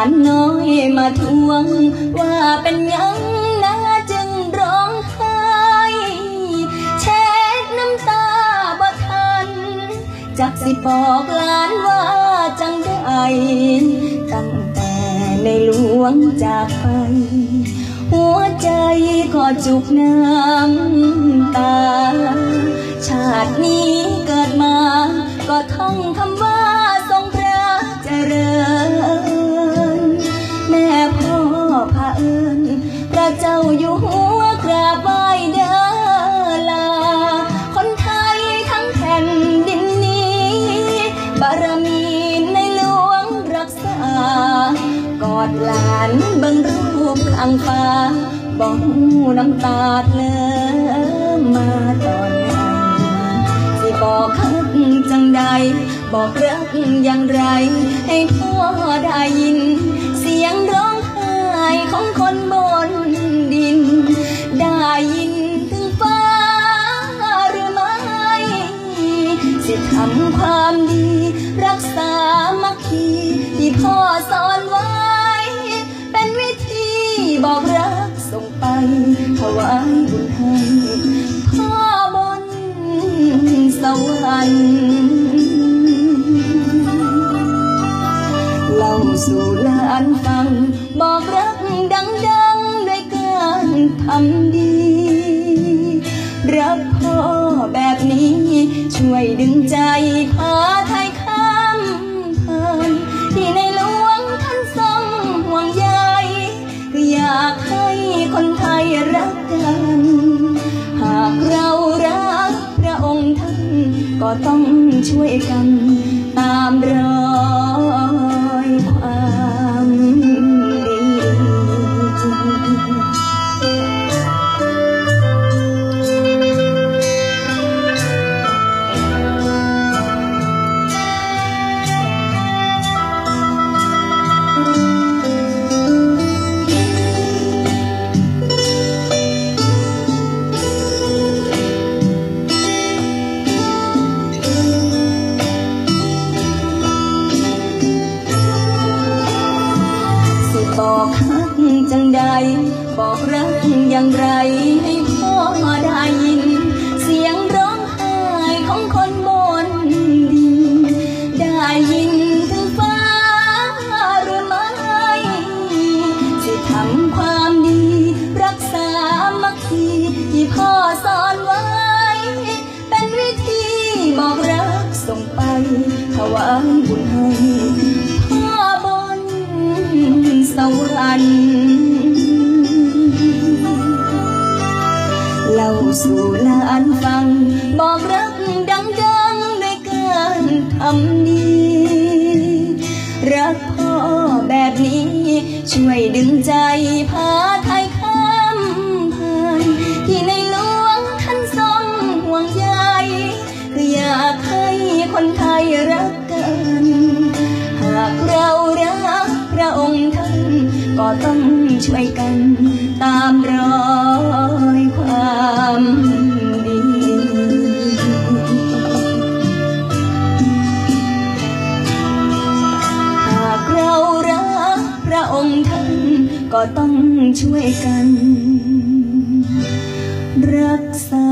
านน้อยมาทวง ว่าเป็นยังนะจึงร้องไห้เช็ดน้ำตาบ่ทัน จักสิบอกหลานว่าจังได้ตั้งแต่ในหลวงจากไป หัวใจก็จุกน้ำตา ชาตินี้เกิดมาก็ท่องคำว่า อดหลานเบิ่งรูปข้างฟ้าบ้อกน้ำตาเลิมมาตอนไหนสิบอกคักจังใด บอกรักอย่างไร ให้พ่อได้ยิน เสียงร้องไห้ของคนบนดิน ได้ยินถึงฟ้าหรือไม่ สิทำความดี รักษามัคคีที่พ่อสอนไว้ บอกรักส่งไปถวายบุญให้พ่อบนสวรรค์เล่าสู่ลานฟัง บอกรักดังๆด้วยการทำดี รักพ่อแบบนี้ ช่วยดึงใจพาไทย ต้องช่วยกันตามรอย บอกรักอย่างไรให้พ่อได้ยิน เสียงร้องไห้ของคนบนดิน ได้ยินถึงฟ้าหรือไม่สิทำความดี รักษามัคคีที่พ่อสอนไว้ เป็นวิธีบอกรักส่งไปถวายบุญให้พ่อบนสวรรค์ เล่าสู่หลานฟัง บอกรักดังๆด้วยการทำดี รักพ่อแบบนี้ ช่วยดึงใจพาไทยข้ามผ่านที่ในหลวงท่านทรงห่วงใยคืออยากให้คนไทยรักกัน หากเรารักพระองค์ท่านก็ต้องช่วยกันตามรอ ก็ต้องช่วยกัน รักษา